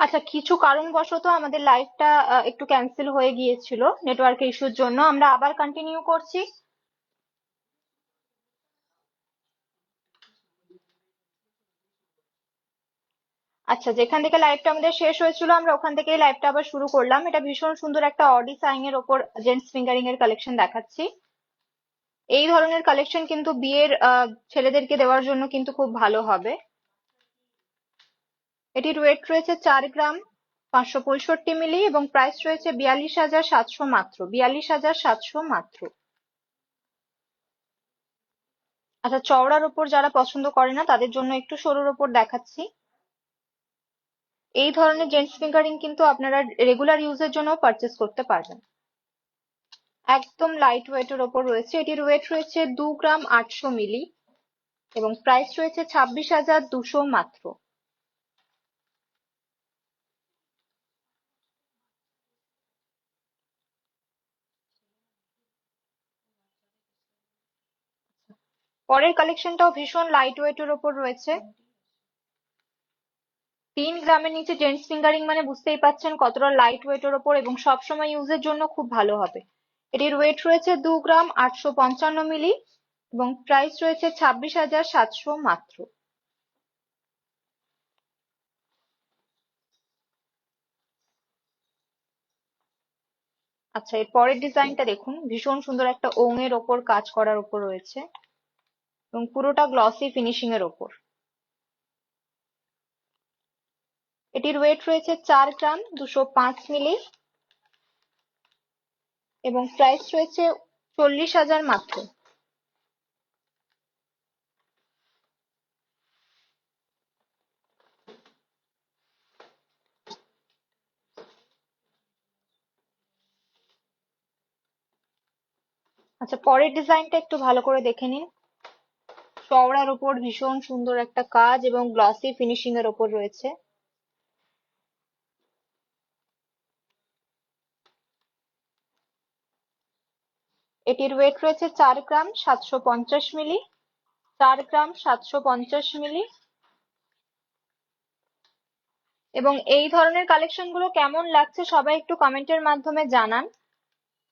আচ্ছা কিছু কারণবশত আমাদের লাইভটা একটু ক্যান্সেল হয়ে গিয়েছিল নেটওয়ার্ক ইস্যুর জন্য। আমরা আবার কন্টিনিউ করছি। আচ্ছা যেখান থেকে লাইভটা আমাদের শেষ হয়েছিল, আমরা ওখান থেকেই লাইভটা আবার শুরু করলাম। এটা ভীষণ সুন্দর একটা অডি সাইং এর ওপর জেন্টস ফিঙ্গারিং এর কালেকশন দেখাচ্ছি। এই ধরনের কালেকশন কিন্তু বিয়ের ছেলেদেরকে দেওয়ার জন্য কিন্তু খুব ভালো হবে। এটির ওয়েট রয়েছে চার গ্রাম পাঁচশো পঁয়ষট্টি মিলি এবং প্রাইস রয়েছে বিয়াল্লিশ হাজার সাতশো মাত্র, বিয়াল্লিশ হাজার সাতশো মাত্র। আচ্ছা চওড়ার ওপর যারা পছন্দ করে না, তাদের জন্য একটু সরুর ওপর দেখাচ্ছি। এই ধরনের জেন্টস ফিঙ্গারিং কিন্তু আপনারা রেগুলার ইউজের জন্য পারচেস করতে পারবেন। একদম লাইট ওয়েটের ওপর রয়েছে। এটির ওয়েট রয়েছে দু গ্রাম আটশো মিলি এবং প্রাইস রয়েছে ছাব্বিশ হাজার দুশো মাত্র। পরের কালেকশনটাও ভীষণ লাইট ওয়েটের ওপর রয়েছে। তিন গ্রামের নিচে জেন্টস ফিঙ্গারিং মানে বুঝতেই পাচ্ছেন কতটা লাইট ওয়েটের ওপর এবং সবসময় ইউজের জন্য খুব ভালো হবে। এটির ওয়েট রয়েছে দু গ্রাম আটশো পঞ্চান্ন মিলি এবং প্রাইস রয়েছে ছাব্বিশ হাজার সাতশো মাত্র। আচ্ছা এর পরের ডিজাইনটা দেখুন। ভীষণ সুন্দর একটা ওং এর ওপর কাজ করার ওপর রয়েছে। এবং পুরোটা গ্লসি ফিনিশিং এর ওপর। এটির ওয়েট রয়েছে চার গ্রাম, দুশো পাঁচ মিলি, এবং প্রাইস রয়েছে চল্লিশ হাজার মাত্র। আচ্ছা পরের ডিজাইনটা একটু ভালো করে দেখে নিন। চওড়ার ওপর ভীষণ সুন্দর একটা কাজ এবং গ্লসি ফিনিশিং এর ওপর রয়েছে। এটির ওয়েট রয়েছে চার গ্রাম সাতশো পঞ্চাশ মিলি, চার গ্রাম সাতশো পঞ্চাশ মিলি। এবং এই ধরনের কালেকশনগুলো কেমন লাগছে সবাই একটু কমেন্টের মাধ্যমে জানান।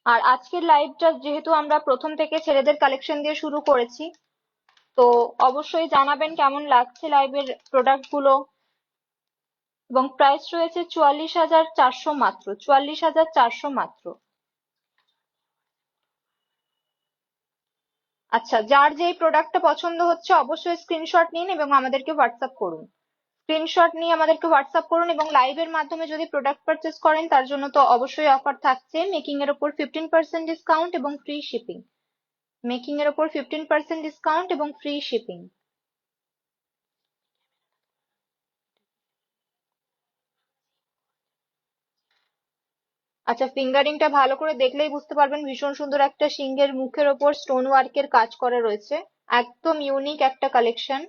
আর আজকের লাইভটা যেহেতু আমরা প্রথম থেকে ছেলেদের কালেকশন দিয়ে শুরু করেছি তো অবশ্যই জানাবেন কেমন লাগছে লাইভের প্রোডাক্টগুলো। এবং প্রাইস রয়েছে চুয়াল্লিশ হাজার চারশো মাত্র, চুয়াল্লিশ হাজার চারশো মাত্র। আচ্ছা যার যেই প্রোডাক্টটা পছন্দ হচ্ছে অবশ্যই স্ক্রিনশট নিন এবং আমাদেরকে হোয়াটসঅ্যাপ করুন। স্ক্রিনশট নিয়ে আমাদেরকে হোয়াটসঅ্যাপ করুন এবং লাইভের মাধ্যমে যদি প্রোডাক্ট পারচেস করেন, তার জন্য তো অবশ্যই অফার থাকছে মেকিং এর উপর ফিফটিন পার্সেন্ট ডিসকাউন্ট এবং ফ্রি শিপিং মেকিং এর উপর ফিফটিন পার্সেন্ট ডিসকাউন্ট এবং ফ্রি শিপিং আচ্ছা ফিঙ্গারিংটা ভালো করে দেখলেই বুঝতে পারবেন ভীষণ সুন্দর একটা সিংহের মুখের ওপর স্টোন ওয়ার্কের কাজ করা রয়েছে। একদম ইউনিক একটা কালেকশন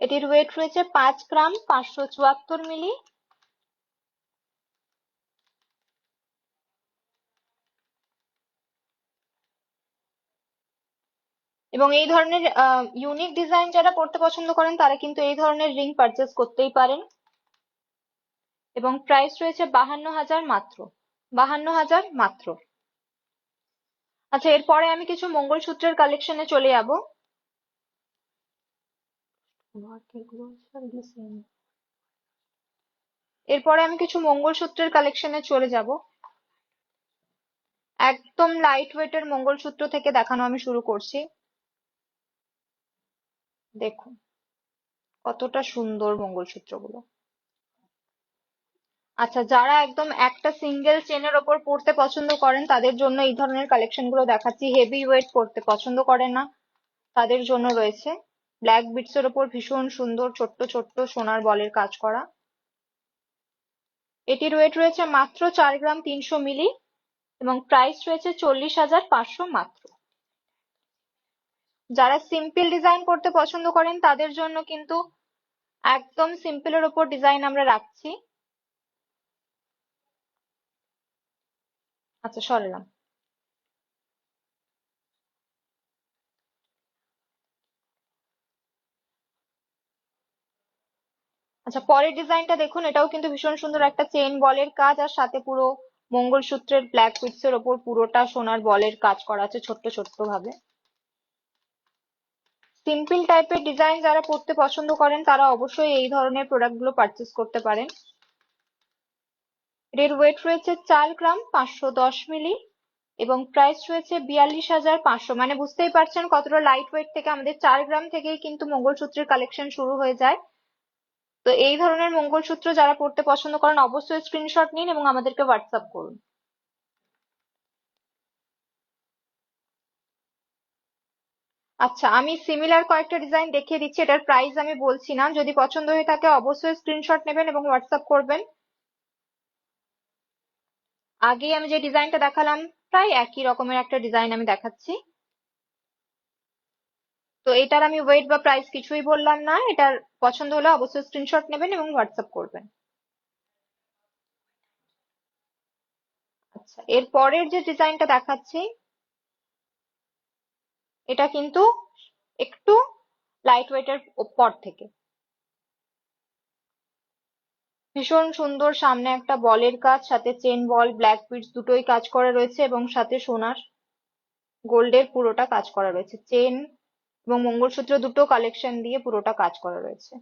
এটির ওয়েট রয়েছে পাঁচ গ্রাম পাঁচশো চুয়াত্তর মিলি। এবং এই ধরনের ইউনিক ডিজাইন যারা পড়তে পছন্দ করেন, তারা কিন্তু এই ধরনের রিং পারচেস করতেই পারেন। এবং প্রাইস রয়েছে বাহান্ন হাজার মাত্র। বাহান্ন হাজার মাত্র। আচ্ছা এরপরে আমি কিছু মঙ্গলসূত্রের কালেকশনে চলে যাব। এরপরে আমি কিছু মঙ্গলসূত্রের কালেকশনে চলে যাব। একদম লাইট ওয়েটের মঙ্গলসূত্র থেকে দেখানো আমি শুরু করছি। দেখুন, কতটা সুন্দর মঙ্গলসূত্রগুলো। আচ্ছা যারা একদম একটা সিঙ্গেল চেনের ওপর পড়তে পছন্দ করেন, তাদের জন্য এই ধরনের কালেকশনগুলো দেখাচ্ছি। হেভি ওয়েট পড়তে পছন্দ করেন না, তাদের জন্য রয়েছে। ব্ল্যাক বিটস এর ওপর ভীষণ সুন্দর, ছোট্ট ছোট্ট সোনার বলের কাজ করা। এটির ওয়েট রয়েছে মাত্র চার গ্রাম তিনশো মিলি এবং প্রাইস রয়েছে চল্লিশ হাজার পাঁচশো মাত্র। যারা সিম্পল ডিজাইন করতে পছন্দ করেন, তাদের জন্য কিন্তু একদম সিম্পলের ওপর ডিজাইন আমরা রাখছি। আচ্ছা সরলাম। আচ্ছা পরের ডিজাইনটা দেখুন, এটাও কিন্তু ভীষণ সুন্দর একটা চেন বলের কাজ, আর সাথে পুরো মঙ্গলসূত্রের ব্ল্যাক উইথসের এর ওপর পুরোটা সোনার বলের কাজ করা আছে, ছোট্ট ছোট্ট ভাবে। সিম্পল টাইপের ডিজাইন যারা পড়তে পছন্দ করেন, তারা অবশ্যই এই ধরনের প্রোডাক্টগুলো পারচেস করতে পারেন। এর ওয়েট রয়েছে চার গ্রাম পাঁচশো দশ মিলি এবং প্রাইস রয়েছে বিয়াল্লিশ হাজার পাঁচশো। মানে বুঝতেই পারছেন কতটা লাইট ওয়েট থেকে আমাদের চার গ্রাম থেকেই কিন্তু মঙ্গলসূত্রের কালেকশন শুরু হয়ে যায়। তো এই ধরনের মঙ্গলসূত্র যারা পড়তে পছন্দ করেন, অবশ্যই স্ক্রিনশট নিন এবং আমাদেরকে হোয়াটসঅ্যাপ করুন। আচ্ছা আমি সিমিলার কয়েকটা ডিজাইন দেখিয়ে দিচ্ছি, এটার প্রাইস আমি বলছি না। যদি পছন্দ হয়ে থাকে, অবশ্যই স্ক্রিনশট নেবেন এবং হোয়াটসঅ্যাপ করবেন। আগেই আমি যে ডিজাইনটা দেখালাম, প্রায় একই রকমের একটা ডিজাইন আমি দেখাচ্ছি। তো এটার আমি ওয়েট বা প্রাইস কিছুই বললাম না। এটার পছন্দ হলে অবশ্যই স্ক্রিনশট নেবেন এবং হোয়াটসঅ্যাপ করবেন। আচ্ছা এর পরের যে ডিজাইনটা দেখাচ্ছি এটা কিন্তু একটু লাইট ওয়েটের উপর থেকে। ভীষণ সুন্দর সামনে একটা বলের কাজ, সাথে চেন বল ব্ল্যাক বিটস দুটোই কাজ করা রয়েছে এবং সাথে সোনার গোল্ডের পুরোটা কাজ করা রয়েছে। চেন এবং মঙ্গলসূত্র দুটো কালেকশন দিয়ে পুরোটা কাজ করা রয়েছে।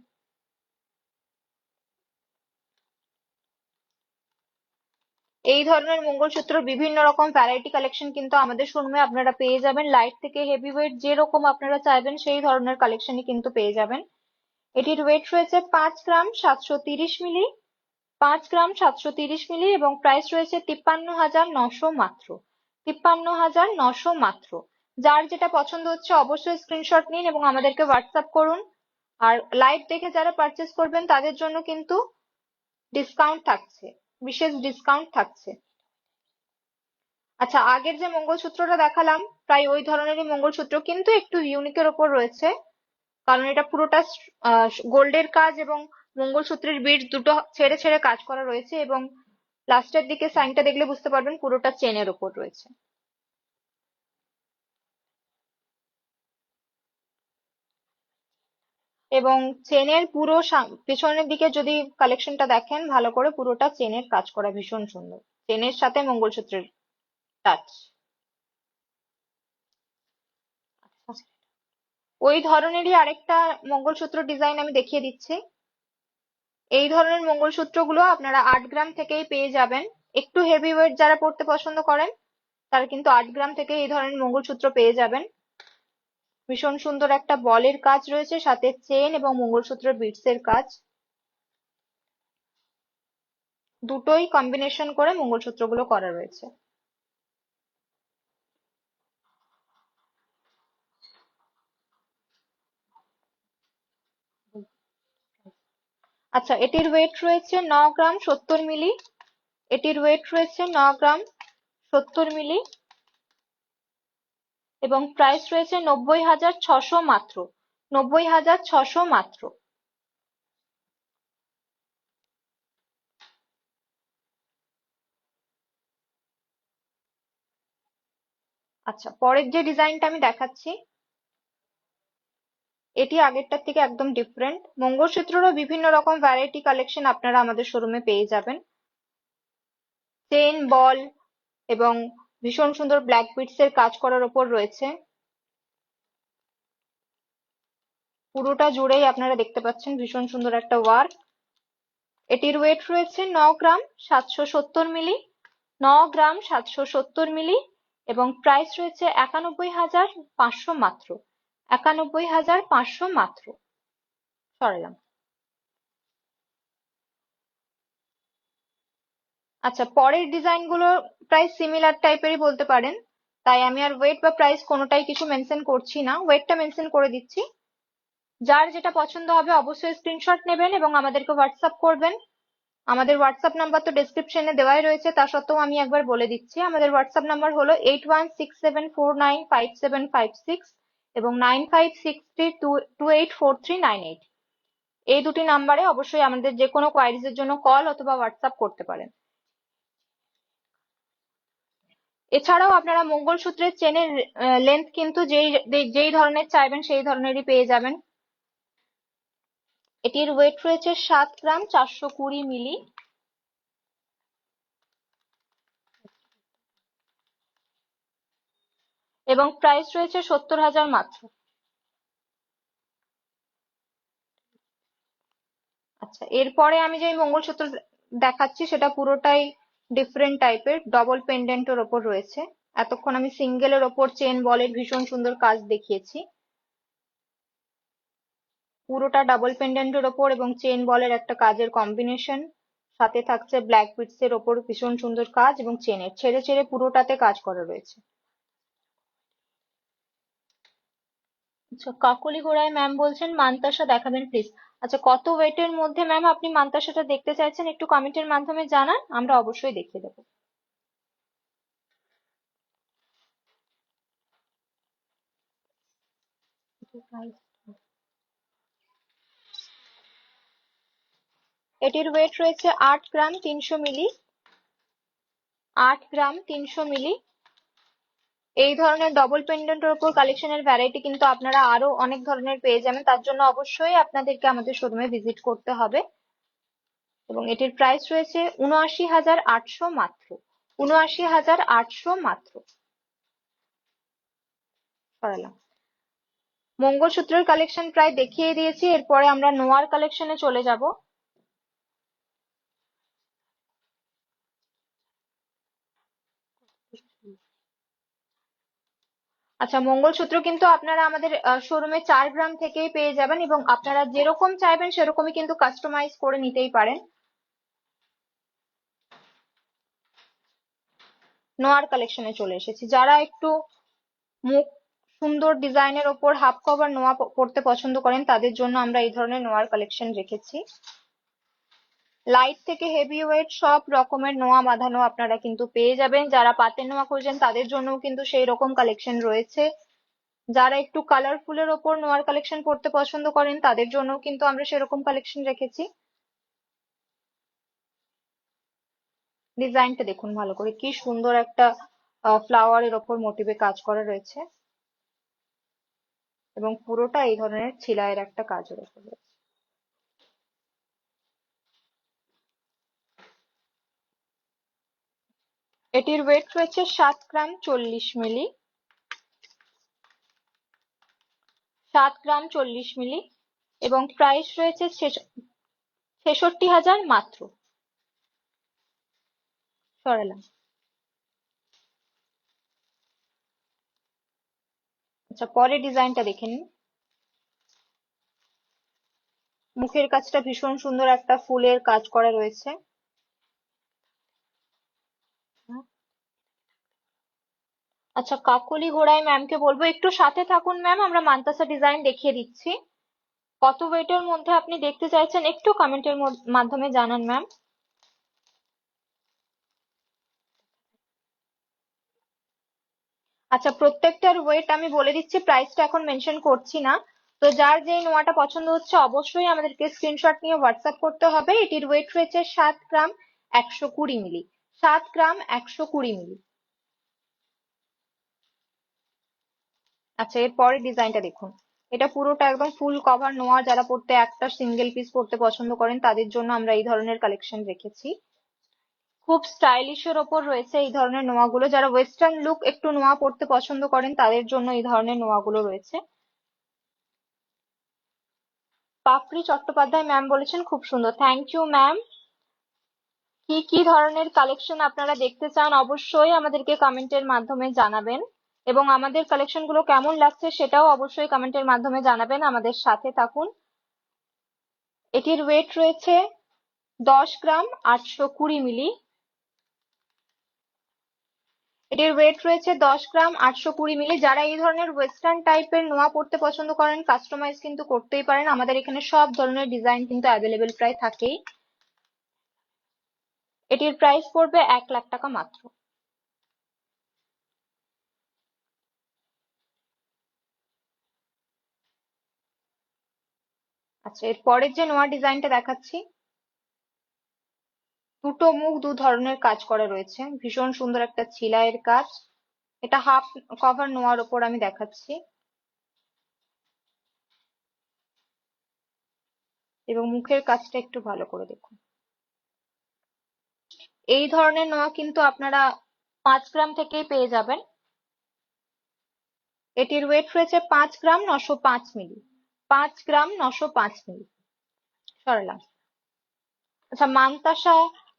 এই ধরনের মঙ্গলসূত্র বিভিন্ন রকম ভ্যারাইটি কালেকশন কিন্তু আমাদের শোরুমে আপনারা পেয়ে যাবেন। লাইট থেকে হেভি ওয়েট যেরকম আপনারা চাইবেন, সেই ধরনের কালেকশনই কিন্তু পেয়ে যাবেন। এটির ওয়েট রয়েছে পাঁচ গ্রাম সাতশো তিরিশ মিলি, পাঁচ গ্রাম সাতশো তিরিশ মিলি এবং প্রাইস রয়েছে তিপ্পান্ন হাজার নশো মাত্র, তিপ্পান্ন হাজার নশো মাত্র। যার যেটা পছন্দ হচ্ছে অবশ্যই স্ক্রিনশট নিন এবং আমাদেরকে হোয়াটসঅ্যাপ করুন। আর লাইভ দেখে যারা পারচেস করবেন, তাদের জন্য কিন্তু ডিসকাউন্ট থাকছে। বিশেষ ডিসকাউন্ট থাকছে। আচ্ছা আগের যে মঙ্গলসূত্রটা দেখালাম, প্রায় ওই ধরনেরই মঙ্গলসূত্র, কিন্তু একটু ইউনিকের ওপর রয়েছে। কারণ এটা পুরোটা গোল্ডের কাজ এবং মঙ্গলসূত্রের বিট দুটো ছেড়ে ছেড়ে কাজ করা রয়েছে এবং লাস্টের দিকে সাইনটা দেখলে বুঝতে পারবেন পুরোটা চেনের ওপর রয়েছে। এবং চেনের পুরো পেছনের দিকে যদি কালেকশনটা দেখেন, ভালো করে পুরোটা চেনের কাজ করা ভীষণ সুন্দর। চেনের সাথে মঙ্গলসূত্রের টাচ ওই ধরনেরই আরেকটা মঙ্গলসূত্র ডিজাইন আমি দেখিয়ে দিচ্ছি। এই ধরনের মঙ্গলসূত্রগুলো আপনারা আট গ্রাম থেকেই পেয়ে যাবেন। একটু হেভি ওয়েট যারা পড়তে পছন্দ করেন, তারা কিন্তু আট গ্রাম থেকে এই ধরনের মঙ্গলসূত্র পেয়ে যাবেন। ভীষণ সুন্দর একটা বলের কাজ রয়েছে, সাথে চেন এবং মঙ্গলসূত্র বিটস এর কাজ। দুটোই কম্বিনেশন করে মঙ্গলসূত্রগুলো করা রয়েছে। আচ্ছা এটির ওয়েট রয়েছে ন গ্রাম সত্তর মিলি, এটির ওয়েট রয়েছে ন গ্রাম সত্তর মিলি। এবং প্রাইস রয়েছে নব্বই হাজার ছশো মাত্র, নব্বই হাজার ছশো মাত্র। আচ্ছা পরের যে ডিজাইনটা আমি দেখাচ্ছি, এটি আগেরটার থেকে একদম ডিফারেন্ট মঙ্গলসূত্রেরও বিভিন্ন রকম ভ্যারাইটি কালেকশন আপনারা আমাদের শোরুমে পেয়ে যাবেন। চেন বল এবং ভীষণ সুন্দর ব্ল্যাক বিটস এর কাজ করার ওপর রয়েছে। পুরোটা জুড়েই আপনারা দেখতে পাচ্ছেন ভীষণ সুন্দর একটা ওয়ার্ক এটির ওয়েট রয়েছে ন গ্রাম সাতশো সত্তর মিলি, ন গ্রাম সাতশো সত্তর মিলি এবং প্রাইস রয়েছে একানব্বই হাজার পাঁচশো মাত্র, একানব্বই হাজার পাঁচশো মাত্র। সরালাম। আচ্ছা পরের ডিজাইনগুলো প্রায় সিমিলার টাইপেরই বলতে পারেন। তাই আমি আর ওয়েট বা প্রাইস কোনোটাই কিছু মেনশন করছি না। ওয়েটটা মেনশন করে দিচ্ছি। যার যেটা পছন্দ হবে অবশ্যই স্ক্রিনশট নেবেন এবং আমাদেরকে হোয়াটসঅ্যাপ করবেন। আমাদের হোয়াটসঅ্যাপ নাম্বার তো ডেসক্রিপশনে দেওয়াই রয়েছে, তা সত্ত্বেও আমি একবার বলে দিচ্ছি। আমাদের হোয়াটসঅ্যাপ নাম্বার হলো eight one six seven four nine five seven five six এবং nine five six three two eight four three nine eight এই দুটি নাম্বারে অবশ্যই আমাদের যে কোনো কোয়ারিজের জন্য কল অথবা হোয়াটসঅ্যাপ করতে পারেন। এছাড়াও আপনারা মঙ্গলসূত্রের চেনের লেন্থ কিন্তু যেই যেই ধরনের চাইবেন সেই ধরনেরই পেয়ে যাবেন। এটির ওয়েট রয়েছে সাত গ্রাম চারশো কুড়ি মিলি। এবং প্রাইস রয়েছে সত্তর হাজার মাত্র। আচ্ছা এরপরে আমি যে মঙ্গলসূত্র দেখাচ্ছি সেটা পুরোটাই ডিফারেন্ট টাইপের ডবল পেন্ডেন্টের ওপর রয়েছে। এতক্ষণ আমি সিঙ্গেলের ওপর চেন বলের ভীষণ সুন্দর কাজ দেখিয়েছি। পুরোটা ডাবল পেন্ডেন্টের ওপর এবং চেন বলের একটা কাজের কম্বিনেশন সাথে থাকছে ব্ল্যাক বিটস এর ওপর ভীষণ সুন্দর কাজ এবং চেনের ছেড়ে ছেড়ে পুরোটাতে কাজ করা রয়েছে। আচ্ছা কাকলি গোড়ায় ম্যাম বলছেন, মানতাসা দেখাবেন প্লিজ আচ্ছা কত ওয়েটের মধ্যে ম্যাম আপনি মানতাসাটা দেখতে চাইছেন? একটু কমেন্টের মাধ্যমে জানান, আমরা অবশ্যই দেখিয়ে দেবো। এটির ওয়েট রয়েছে আট গ্রাম তিনশো মিলি, আট গ্রাম তিনশো মিলি এই ধরনের ডবল পেন্ডেন্টের উপর কালেকশনের ভ্যারাইটি কিন্তু আপনারা আরও অনেক ধরনের পেয়ে যাবেন। তার জন্য অবশ্যই আপনাদেরকে আমাদের শোরুমে ভিজিট করতে হবে। এবং এটির প্রাইস রয়েছে উনআশি হাজার আটশো মাত্র। উনআশি হাজার আটশো মাত্র। মঙ্গলসূত্রের কালেকশন প্রায় দেখিয়ে দিয়েছি। এরপরে আমরা নোয়ার কালেকশনে চলে যাব। আচ্ছা মঙ্গলসূত্র কিন্তু আপনারা আমাদের শোরুমে চার গ্রাম থেকেই পেয়ে যাবেন এবং আপনারা যেরকম চাইবেন সেরকমই কিন্তু কাস্টমাইজ করে নিতেই পারেন। নোয়ার কালেকশনে চলে এসেছি। যারা একটু মুখ সুন্দর ডিজাইনের ওপর হাফ কভার নোয়া পড়তে পছন্দ করেন, তাদের জন্য আমরা এই ধরনের নোয়ার কালেকশন রেখেছি। লাইট থেকে হেভি ওয়েট সব রকমের নোয়া বাঁধানো আপনারা কিন্তু পেয়ে যাবেন। যারা পাতের নোয়া খোঁজেন তাদের জন্যও কিন্তু সেই রকম কালেকশন রয়েছে। যারা একটু কালারফুলের ওপর নোয়ার কালেকশন পড়তে পছন্দ করেন, তাদের জন্য কিন্তু আমরা সেরকম কালেকশন রেখেছি। ডিজাইনটা দেখুন ভালো করে, কি সুন্দর একটা ফ্লাওয়ারের ওপর মোটিভে কাজ করা রয়েছে। এবং পুরোটা এই ধরনের ছিলাইয়ের একটা কাজের ওপর রয়েছে। এটির ওয়েট রয়েছে সাত গ্রাম চল্লিশ মিলি। সাত গ্রাম চল্লিশ মিলি এবং প্রাইস রয়েছে ছেষট্টি হাজার মাত্র। সরালাম। আচ্ছা পরের ডিজাইনটা দেখে নিন মুখের কাজটা ভীষণ সুন্দর একটা ফুলের কাজ করা রয়েছে। আচ্ছা কাকলি ঘোড়াই ম্যামকে বলব, একটু সাথে থাকুন ম্যাম আমরা মান্তাসা ডিজাইন দেখিয়ে দিচ্ছি। কত ওয়েটের মধ্যে আপনি দেখতে চাইছেন, একটু কমেন্টের মাধ্যমে জানান ম্যাম আচ্ছা প্রত্যেকটার ওয়েট আমি বলে দিচ্ছি প্রাইসটা এখন মেনশন করছি না। তো যার যেই নোয়াটা পছন্দ হচ্ছে, অবশ্যই আমাদেরকে স্ক্রিনশট নিয়ে হোয়াটসঅ্যাপ করতে হবে। এটির ওয়েট রয়েছে সাত গ্রাম একশো কুড়ি মিলি সাত গ্রাম একশো কুড়ি মিলি আচ্ছা এর পরের ডিজাইনটা দেখুন। এটা পুরোটা একদম ফুল কভার নোয়া যারা পড়তে একটা সিঙ্গেল পিস পড়তে পছন্দ করেন, তাদের জন্য আমরা এই ধরনের কালেকশন রেখেছি। খুব স্টাইলিশ এর ওপর রয়েছে এই ধরনের নোয়াগুলো। যারা ওয়েস্টার্ন লুক একটু নোয়া পড়তে পছন্দ করেন, তাদের জন্য এই ধরনের নোয়াগুলো রয়েছে। পাপড়ি চট্টোপাধ্যায় ম্যাম বলেছেন, খুব সুন্দর। থ্যাংক ইউ ম্যাম কি কি ধরনের কালেকশন আপনারা দেখতে চান, অবশ্যই আমাদেরকে কমেন্টের মাধ্যমে জানাবেন। এবং আমাদের কালেকশনগুলো কেমন লাগছে সেটাও অবশ্যই কমেন্টের মাধ্যমে জানাবেন। আমাদের সাথে থাকুন। এটির ওয়েট রয়েছে দশ গ্রাম আটশো কুড়ি মিলি। এটির ওয়েট রয়েছে দশ গ্রাম আটশো কুড়ি মিলি। যারা এই ধরনের ওয়েস্টার্ন টাইপের নোয়া পড়তে পছন্দ করেন কাস্টমাইজ কিন্তু করতেই পারেন। আমাদের এখানে সব ধরনের ডিজাইন কিন্তু অ্যাভেলেবেল প্রায় থাকেই। এটির প্রাইস পড়বে এক লাখ টাকা মাত্র। আচ্ছা এর পরের যে নোয়া ডিজাইনটা দেখাচ্ছি, দুটো মুখ দু ধরনের কাজ করা রয়েছে। ভীষণ সুন্দর একটা ছিলাইয়ের কাজ। এটা হাফ কভার নোয়ার ওপর আমি দেখাচ্ছি। এবং মুখের কাজটা একটু ভালো করে দেখুন। এই ধরনের নোয়া কিন্তু আপনারা পাঁচ গ্রাম থেকেই পেয়ে যাবেন। এটির ওয়েট রয়েছে পাঁচ গ্রাম নশো পাঁচ মিলি। পাঁচ গ্রাম নশো পাঁচ মিলি। সরলাম আচ্ছা মানতাসা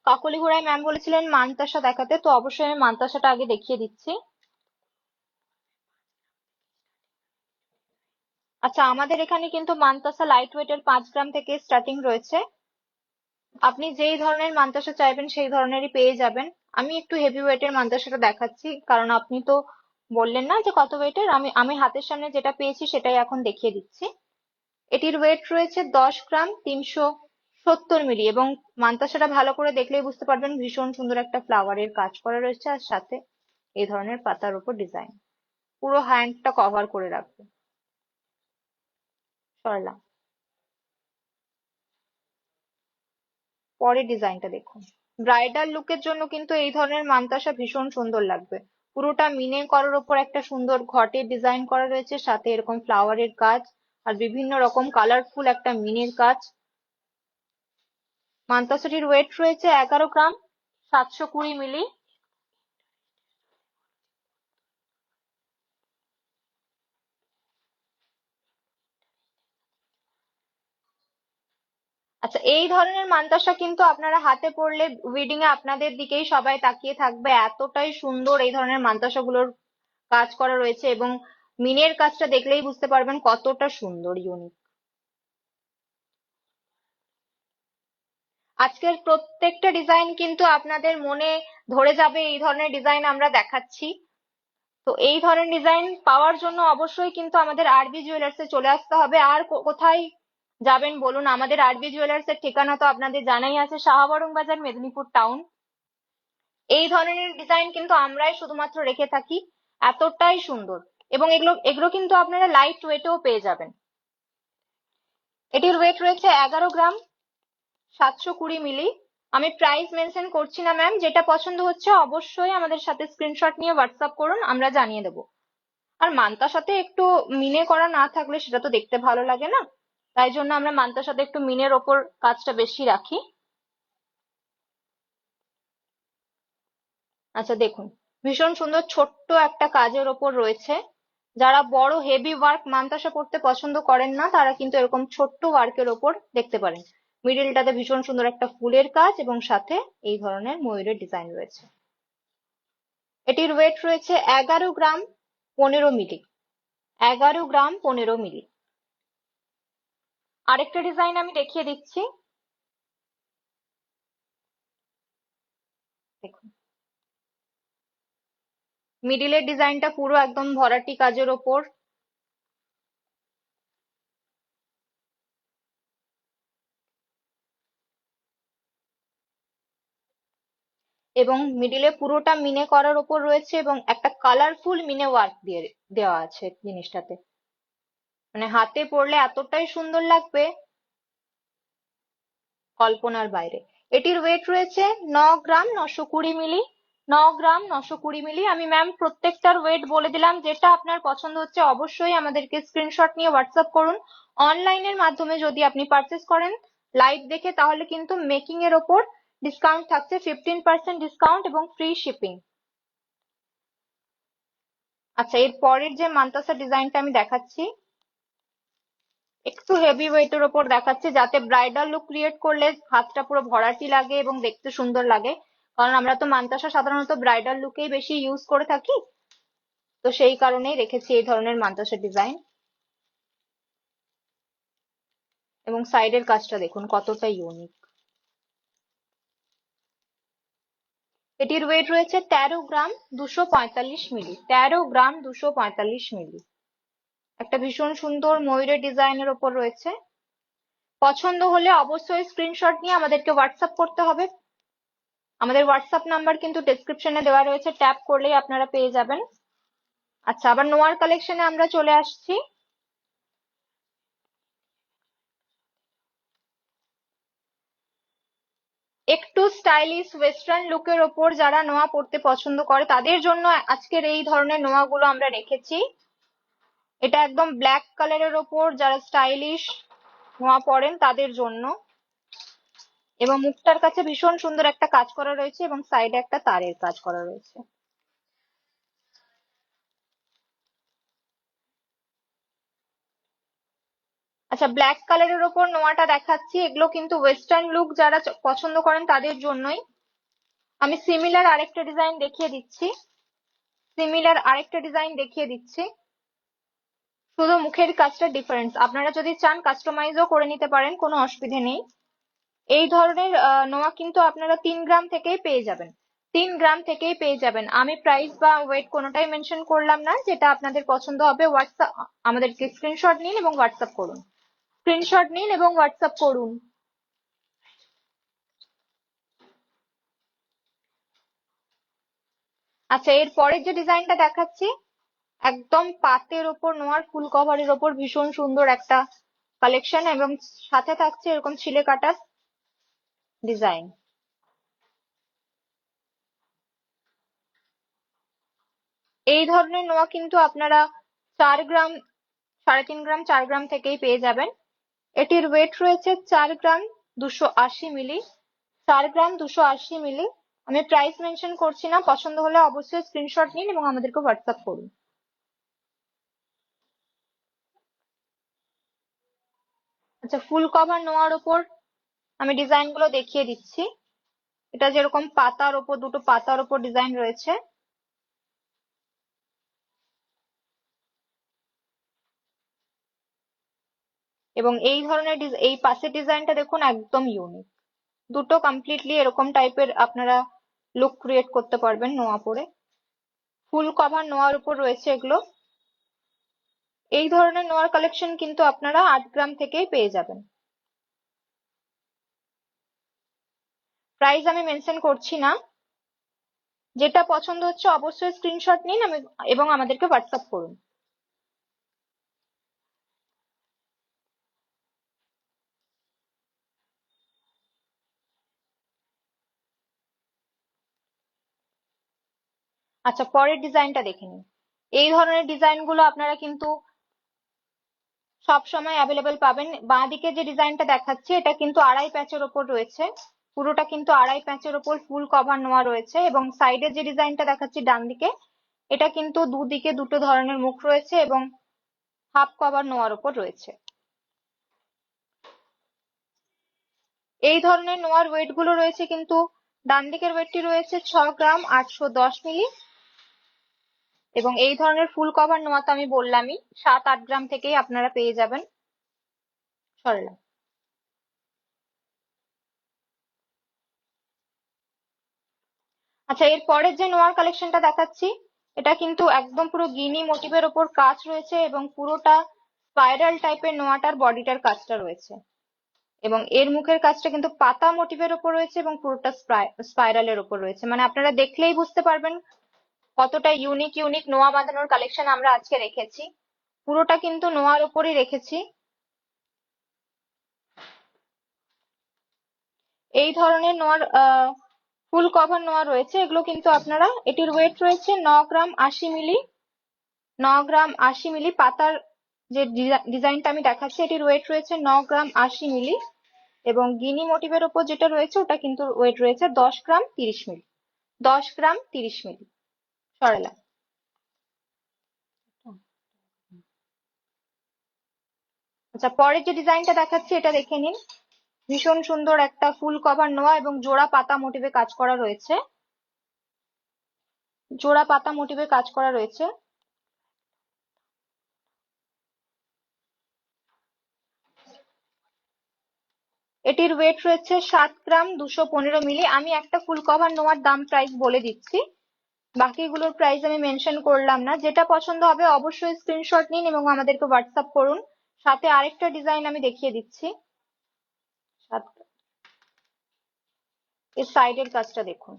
কাকলি ঘোড়ায় ম্যাম বলেছিলেন মানতাসা দেখাতে, তো অবশ্যই আমি মানতাসাটা আগে দেখিয়ে দিচ্ছি। আচ্ছা আমাদের এখানে কিন্তু মানতাসা লাইট ওয়েটের পাঁচ গ্রাম থেকে স্টার্টিং রয়েছে। আপনি যেই ধরনের মানতাসা চাইবেন, সেই ধরনেরই পেয়ে যাবেন। আমি একটু হেভি ওয়েটের মানতাসাটা দেখাচ্ছি, কারণ আপনি তো বললেন না যে কত ওয়েটের আমি আমি হাতের সামনে যেটা পেয়েছি সেটাই এখন দেখিয়ে দিচ্ছি। এটির ওয়েট রয়েছে দশ গ্রাম তিনশো সত্তর মিলি এবং মানতাসাটা ভালো করে দেখলেই বুঝতে পারবেন ভীষণ সুন্দর একটা ফ্লাওয়ারের কাজ করা রয়েছে আর সাথে এই ধরনের পাতার উপর ডিজাইন পুরো হ্যান্ডটা কভার করে রাখবে। সরলাম পরের ডিজাইনটা দেখুন। ব্রাইডাল লুকের জন্য কিন্তু এই ধরনের মানতাসা ভীষণ সুন্দর লাগবে। পুরোটা মিনে করার ওপর একটা সুন্দর ঘটের ডিজাইন করা রয়েছে, সাথে এরকম ফ্লাওয়ারের কাজ। আর বিভিন্ন রকম কালারফুল একটা মিনির কাজ। মানতাসাটির ওয়েট রয়েছে এগারো গ্রাম, সাতশো কুড়ি মিলি। আচ্ছা এই ধরনের মান্তাসা কিন্তু আপনারা হাতে পড়লে ওয়েডিং এ আপনাদের দিকেই সবাই তাকিয়ে থাকবে। এতটাই সুন্দর এই ধরনের মানতাসা গুলোর কাজ করা রয়েছে এবং মিনের কাজটা দেখলেই বুঝতে পারবেন কতটা সুন্দর ইউনিক আজকের প্রত্যেকটা ডিজাইন কিন্তু আপনাদের মনে ধরে যাবে, এই ধরনের ডিজাইন আমরা দেখাচ্ছি। তো এই ধরনের ডিজাইন পাওয়ার জন্য অবশ্যই কিন্তু আমাদের আরবি জুয়েলার্স চলে আসতে হবে। আর কোথায় যাবেন বলুন, আমাদের আরবি জুয়েলার্স এর ঠিকানা তো আপনাদের জানাই আছে শাহাবরং বাজার, মেদিনীপুর টাউন এই ধরনের ডিজাইন কিন্তু আমরাই শুধুমাত্র রেখে থাকি। এতটাই সুন্দর। এবং এগুলো এগুলো কিন্তু আপনারা লাইট ওয়েটেও পেয়ে যাবেন। এটির ওয়েট রয়েছে এগারো গ্রাম, সাতশো কুড়ি মিলি। আমি প্রাইস মেনশন করছি না ম্যাম যেটা পছন্দ হচ্ছে অবশ্যই আমাদের সাথে স্ক্রিনশট নিয়ে হোয়াটসঅ্যাপ করুন, আমরা জানিয়ে দেবো। আর মানতার সাথে একটু মিনে করা না থাকলে সেটা তো দেখতে ভালো লাগে না। তাই জন্য আমরা মানতার সাথে একটু মিনের ওপর কাজটা বেশি রাখি। আচ্ছা দেখুন। ভীষণ সুন্দর ছোট্ট একটা কাজের ওপর রয়েছে। যারা বড় হেভি ওয়ার্ক মানতাসা পড়তে পছন্দ করেন না, তারা কিন্তু এরকম ছোট্ট ওয়ার্কের ওপর দেখতে পারেন। মিডিলটাতে ভীষণ সুন্দর একটা ফুলের কাজ এবং সাথে এই ধরনের ময়ূরের ডিজাইন রয়েছে। এটির ওয়েট রয়েছে এগারো গ্রাম পনেরো মিলি। এগারো গ্রাম পনেরো মিলি। আরেকটা ডিজাইন আমি দেখিয়ে দিচ্ছি দেখুন মিডিলের ডিজাইনটা পুরো একদম ভরাটি কাজের ওপর। এবং মিডিলে পুরোটা মিনে করার ওপর রয়েছে এবং একটা কালারফুল মিনে ওয়ার্ক দিয়ে, দেওয়া আছে জিনিসটাতে। মানে হাতে পরলে এতটাই সুন্দর লাগবে কল্পনার বাইরে। এটির ওয়েট রয়েছে ন গ্রাম নশো কুড়ি মিলি। ন গ্রাম নশো কুড়ি মিলি। আমি ম্যাম প্রত্যেকটার ওয়েট বলে দিলাম। যেটা আপনার পছন্দ হচ্ছে অবশ্যই আমাদেরকে স্ক্রিনশট নিয়ে হোয়াটসঅ্যাপ করুন। অনলাইনের মাধ্যমে যদি আপনি পারচেস করেন লাইভ দেখে, তাহলে কিন্তু মেকিং এর ওপর ডিসকাউন্ট থাকছে। ফিফটিন পার্সেন্ট ডিসকাউন্ট এবং ফ্রি শিপিং আচ্ছা এর পরের যে মান্তাসা ডিজাইনটা আমি দেখাচ্ছি, একটু হেভি ওয়েটের ওপর দেখাচ্ছি, যাতে ব্রাইডাল লুক ক্রিয়েট করলে হাতটা পুরো ভরাটি লাগে এবং দেখতে সুন্দর লাগে। কারণ আমরা তো মান্তাসা সাধারণত ব্রাইডাল লুকেই বেশি ইউজ করে থাকি। তো সেই কারণেই রেখেছি এই ধরনের মান্তাসা ডিজাইন এবং সাইডের কাজটা দেখুন, কতটা ইউনিক এটির ওয়েট রয়েছে তেরো গ্রাম দুশো পঁয়তাল্লিশ মিলি, তেরো গ্রাম দুশো পঁয়তাল্লিশ মিলি। একটা ভীষণ সুন্দর ময়ূরের ডিজাইনের ওপর রয়েছে। পছন্দ হলে অবশ্যই স্ক্রিনশট নিয়ে আমাদেরকে হোয়াটসঅ্যাপ করতে হবে। আমাদের হোয়াটসঅ্যাপ নাম্বার কিন্তু ডেসক্রিপশনে দেওয়া রয়েছে। ট্যাপ করলেই আপনারা পেয়ে যাবেন। আচ্ছা আবার নোয়ার কালেকশনে আমরা চলে আসছি। একটু স্টাইলিশ ওয়েস্টার্ন লুকের ওপর যারা নোয়া পড়তে পছন্দ করে, তাদের জন্য আজকের এই ধরনের নোয়াগুলো আমরা রেখেছি। এটা একদম ব্ল্যাক কালারের ওপর যারা স্টাইলিশ নোয়া পড়েন, তাদের জন্য। এবং মুখটার কাছে ভীষণ সুন্দর একটা কাজ করা রয়েছে এবং সাইডে একটা তারের কাজ করা রয়েছে। আচ্ছা ব্ল্যাক কালারের ওপর নোয়াটা দেখাচ্ছি। এগুলো কিন্তু ওয়েস্টার্ন লুক যারা পছন্দ করেন তাদের জন্যই। আমি সিমিলার আরেকটা ডিজাইন দেখিয়ে দিচ্ছি। সিমিলার আরেকটা ডিজাইন দেখিয়ে দিচ্ছি। শুধু মুখের কাজটা ডিফারেন্স আপনারা যদি চান কাস্টমাইজও করে নিতে পারেন, কোনো অসুবিধে নেই। এই ধরনের নোয়া কিন্তু আপনারা তিন গ্রাম থেকেই পেয়ে যাবেন। তিন গ্রাম থেকেই পেয়ে যাবেন। আমি প্রাইস বা ওয়েট কোনোটাই মেনশন করলাম না, যেটা আপনাদের পছন্দ হবে হোয়াটসঅ্যাপ আমাদেরকে স্ক্রিনশট নিন এবং হোয়াটসঅ্যাপ করুন। স্ক্রিনশট নিন এবং হোয়াটসঅ্যাপ করুন। আচ্ছা এর পরের যে ডিজাইনটা দেখাচ্ছি, একদম পাতের ওপর নোয়ার, ফুল কভারের ওপর ভীষণ সুন্দর একটা কালেকশন এবং সাথে থাকছে এরকম ছিলে কাটার ডিজাইন। এই ধরনের নোয়া কিন্তু আপনারা চার গ্রাম, সাড়ে তিন গ্রাম, চার গ্রাম থেকেই পেয়ে যাবেন। এটির ওয়েট রয়েছে চার গ্রাম দুশো আশি মিলি, চার গ্রাম দুশো আশি মিলি। আমি প্রাইস মেনশন করছি না, পছন্দ হলে অবশ্যই স্ক্রিনশট নিন এবং আমাদেরকে হোয়াটসঅ্যাপ করুন। আচ্ছা ফুল কভার নোয়ার ওপর আমি ডিজাইনগুলো দেখিয়ে দিচ্ছি। এটা যেরকম পাতার ওপর, দুটো পাতার ওপর ডিজাইন রয়েছে। এবং এই ধরনের এই পাশের ডিজাইনটা দেখুন একদম ইউনিক দুটো কমপ্লিটলি এরকম টাইপের আপনারা লুক ক্রিয়েট করতে পারবেন নোয়া পরে। ফুল কভার নোয়ার উপর রয়েছে এগুলো। এই ধরনের নোয়ার কালেকশন কিন্তু আপনারা আট গ্রাম থেকেই পেয়ে যাবেন। প্রাইস আমি মেনশন করছি না। যেটা পছন্দ হচ্ছে অবশ্যই স্ক্রিনশট নিন এবং আমাদেরকে হোয়াটসঅ্যাপ করুন। আচ্ছা পরের ডিজাইনটা দেখে নিন। এই ধরনের ডিজাইনগুলো আপনারা কিন্তু সব সময় অ্যাভেলেবেল পাবেন। বাঁ দিকে যে ডিজাইনটা দেখাচ্ছি, এটা কিন্তু আড়াই প্যাচের ওপর রয়েছে। পুরোটা কিন্তু আড়াই প্যাঁচের ওপর ফুল কভার নেওয়া রয়েছে এবং সাইডের যে ডিজাইনটা দেখাচ্ছি ডান দিকে, এটা কিন্তু দুদিকে দুটো ধরনের মুখ রয়েছে এবং হাফ কভার নোয়ার ওপর রয়েছে। এই ধরনের নোয়ার ওয়েটগুলো রয়েছে কিন্তু ডান দিকের ওয়েটটি রয়েছে ছ গ্রাম আটশো দশ মিলি। এবং এই ধরনের ফুল কভার নোয়া তো আমি বললামই, সাত আট গ্রাম থেকেই আপনারা পেয়ে যাবেন। সরলাম। আচ্ছা এর পরের যে নোয়ার কালেকশনটা দেখাচ্ছি, এটা কিন্তু একদম পুরো গিনি মোটিভের ওপর কাজ রয়েছে এবং পুরোটা স্পাইরাল টাইপের নোয়াটার বডিটার কাজটা রয়েছে। এবং এর মুখের কাজটা কিন্তু পাতা মোটিভের ওপর রয়েছে এবং পুরোটা স্পাইরালের ওপর রয়েছে। মানে আপনারা দেখলেই বুঝতে পারবেন কতটা ইউনিক ইউনিক নোয়া বাঁধানোর কালেকশন আমরা আজকে রেখেছি। পুরোটা কিন্তু নোয়ার ওপরই রেখেছি। এই ধরনের নোয়ার ফুল কভার নোয়া রয়েছে, এগুলো কিন্তু আপনারা, এটির ওয়েট রয়েছে ন গ্রাম আশি মিলি, ন গ্রাম আশি মিলি পাতার যে ডিজাইনটা আমি দেখাচ্ছি, এটির ওয়েট রয়েছে ন গ্রাম আশি মিলি এবং গিনি মোটিভের ওপর যেটা রয়েছে, ওটা কিন্তু ওয়েট রয়েছে দশ গ্রাম তিরিশ মিলি, দশ গ্রাম তিরিশ মিলি। সরলা। আচ্ছা পরের যে ডিজাইনটা দেখাচ্ছি, এটা দেখে নিন। ভীষণ সুন্দর একটা ফুল কভার নোয়া এবং জোড়া পাতা মোটিভে কাজ করা রয়েছে। জোড়া পাতা মোটিভে কাজ করা রয়েছে। এটির ওয়েট রয়েছে সাত গ্রাম দুশো পনেরো মিলি। আমি একটা ফুল কভার নোয়ার দাম প্রাইস বলে দিচ্ছি। বাকিগুলোর প্রাইস আমি মেনশন করলাম না। যেটা পছন্দ হবে অবশ্যই স্ক্রিনশট নিন এবং আমাদেরকে হোয়াটসঅ্যাপ করুন। সাথে আরেকটা ডিজাইন আমি দেখিয়ে দিচ্ছি। এর সাইডের কাজটা দেখুন।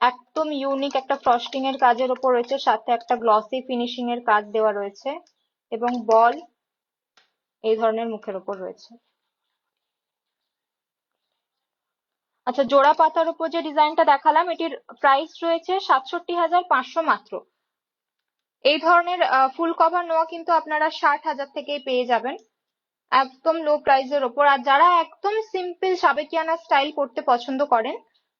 একদম ইউনিক একটা ফ্রস্টিং এর কাজের ওপর রয়েছে, সাথে একটা গ্লসি ফিনিশিং এর কাজ দেওয়া রয়েছে এবং বল এই ধরনের মুখের ওপর রয়েছে। আচ্ছা জোড়া পাতার উপর যে ডিজাইনটা দেখালাম, এটির প্রাইস রয়েছে সাতষট্টি হাজার পাঁচশো মাত্র। এই ধরনের ফুল কভার নোয়া কিন্তু আপনারা ষাট হাজার থেকেই পেয়ে যাবেন। একদম লো প্রাইসের ওপর। আর যারা একদম সিম্পল সাবেকিয়ানা স্টাইল পড়তে পছন্দ করেন,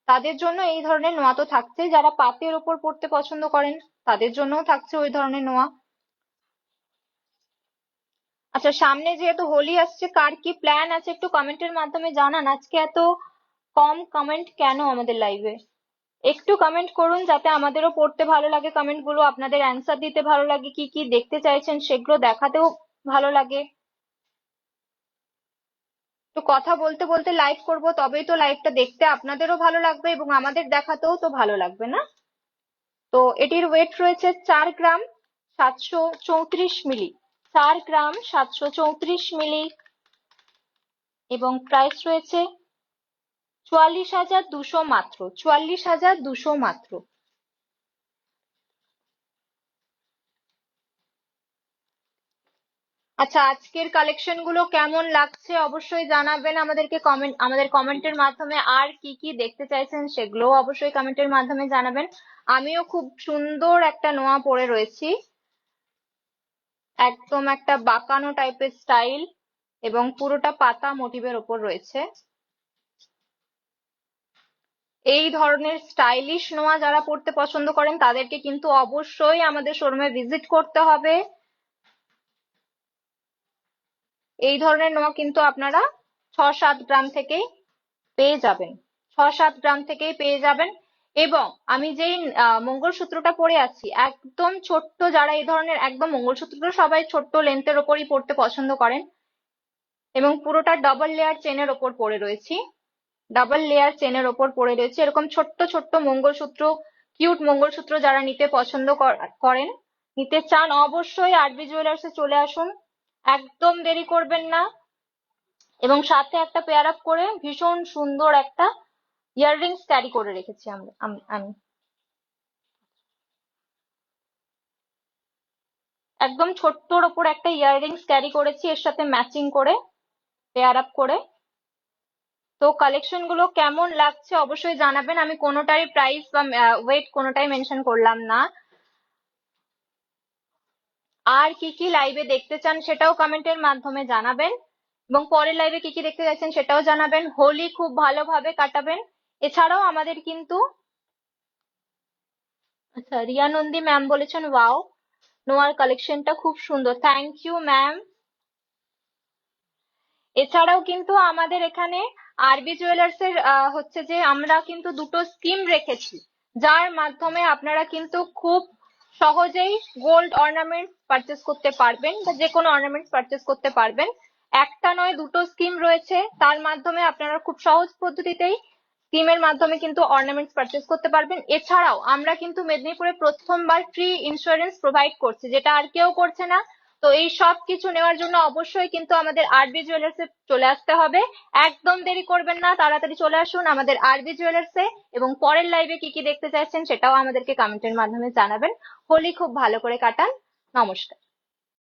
তাদের জন্য এই ধরনের নোয়া তো থাকছে যারা পাতের ওপর পড়তে পছন্দ করেন, তাদের জন্যও থাকছে ওই ধরনের নোয়া। আচ্ছা সামনে যেহেতু হোলি আসছে, কার কি প্ল্যান আছে একটু কমেন্টের মাধ্যমে জানান। আজকে এত কম কমেন্ট কেন আমাদের লাইভে একটু কমেন্ট করুন যাতে আমাদেরও পড়তে ভালো লাগে কমেন্টগুলো আপনাদের অ্যান্সার দিতে ভালো লাগে, কি কি দেখতে চাইছেন সেগুলো দেখাতেও ভালো লাগে। তো কথা বলতে বলতে লাইভ করব, তবেই তো লাইভটা দেখতে আপনাদেরও ভালো লাগবে এবং আমাদের দেখাতেও তো ভালো লাগবে না? তো এটির ওয়েট রয়েছে চার গ্রাম সাতশো চৌত্রিশ মিলি। চার গ্রাম সাতশো চৌত্রিশ মিলি এবং প্রাইস রয়েছে চুয়াল্লিশ হাজার দুশো মাত্র, চুয়াল্লিশ হাজার দুশো মাত্র। আচ্ছা আজকের কালেকশনগুলো কেমন লাগছে অবশ্যই জানাবেন আমাদেরকে কমেন্ট আমাদের কমেন্টের মাধ্যমে। আর কি কি দেখতে চাইছেন সেগুলোও অবশ্যই কমেন্টের মাধ্যমে জানাবেন। আমিও খুব সুন্দর একটা নোয়া পরে রয়েছি। একদম একটা বাঁকানো টাইপের স্টাইল এবং পুরোটা পাতা মোটিভের ওপর রয়েছে। এই ধরনের স্টাইলিশ নোয়া যারা পড়তে পছন্দ করেন তাদেরকে কিন্তু অবশ্যই আমাদের শোরুমে ভিজিট করতে হবে। এই ধরনের নোয়া কিন্তু আপনারা ছ সাত গ্রাম থেকেই পেয়ে যাবেন। ছ সাত গ্রাম থেকেই পেয়ে যাবেন এবং আমি যেই মঙ্গলসূত্রটা পরে আছি, একদম ছোট্ট যারা এই ধরনের, একদম মঙ্গলসূত্রটা সবাই ছোট্ট লেন্থের ওপরই পড়তে পছন্দ করেন এবং পুরোটা ডাবল লেয়ার চেনের ওপর পরে রয়েছি। ডাবল লেয়ার চেনের ওপর পরে রয়েছে। এরকম ছোট্ট ছোট্ট মঙ্গলসূত্র কিউট মঙ্গলসূত্র যারা নিতে পছন্দ করেন, নিতে চান অবশ্যই আরবি জুয়েলার্সে চলে আসুন। একদম দেরি করবেন না। এবং সাথে একটা পেয়ার আপ করে ভীষণ সুন্দর একটা ইয়াররিংস ক্যারি করে রেখেছি আমরা আমি একদম ছোট্টর ওপর একটা ইয়াররিংস ক্যারি করেছি, এর সাথে ম্যাচিং করে পেয়ার আপ করে। তো কালেকশনগুলো কেমন লাগছে অবশ্যই জানাবেন। আমি কোনোটারই প্রাইস বা ওয়েট কোনোটাই মেনশন করলাম না। আর কি কি লাইভে দেখতে চান সেটাও কমেন্টের মাধ্যমে জানাবেন। এবং পরের লাইভে কি কি দেখতে চাইছেন সেটাও জানাবেন। হোলি খুব ভালোভাবে কাটাবেন। এছাড়াও আমাদের কিন্তু আচ্ছা রিয়া নন্দী ম্যাম বলেছেন ওয়াও নোয়ার কালেকশনটা খুব সুন্দর। থ্যাংক ইউ ম্যাম এছাড়াও কিন্তু আমাদের এখানে আরবি জুয়েলার্স এর হচ্ছে যে আমরা কিন্তু দুটো স্কিম রেখেছি। যার মাধ্যমে আপনারা কিন্তু খুব সহজেই গোল্ড অর্নামেন্টস পারচেস করতে পারবেন বা যে কোনো অর্নামেন্টস পারচেস করতে পারবেন। একটা নয়, দুটো স্কিম রয়েছে। তার মাধ্যমে আপনারা খুব সহজ পদ্ধতিতেই স্কিমের মাধ্যমে কিন্তু অর্নামেন্টস পারচেস করতে পারবেন। এছাড়াও আমরা কিন্তু মেদিনীপুরে প্রথমবার ফ্রি ইন্স্যুরেন্স প্রোভাইড করছি, যেটা আর কেউ করছে না। তো এই সব কিছু নেওয়ার জন্য অবশ্যই কিন্তু আমাদের আরবি জুয়েলার্সে চলে আসতে হবে। একদম দেরি করবেন না, তাড়াতাড়ি চলে আসুন আমাদের আরবি জুয়েলার্সে এবং পরের লাইভে কি কি দেখতে চাইছেন সেটাও আমাদেরকে কমেন্টের মাধ্যমে জানাবেন। হোলি খুব ভালো করে কাটান। নমস্কার।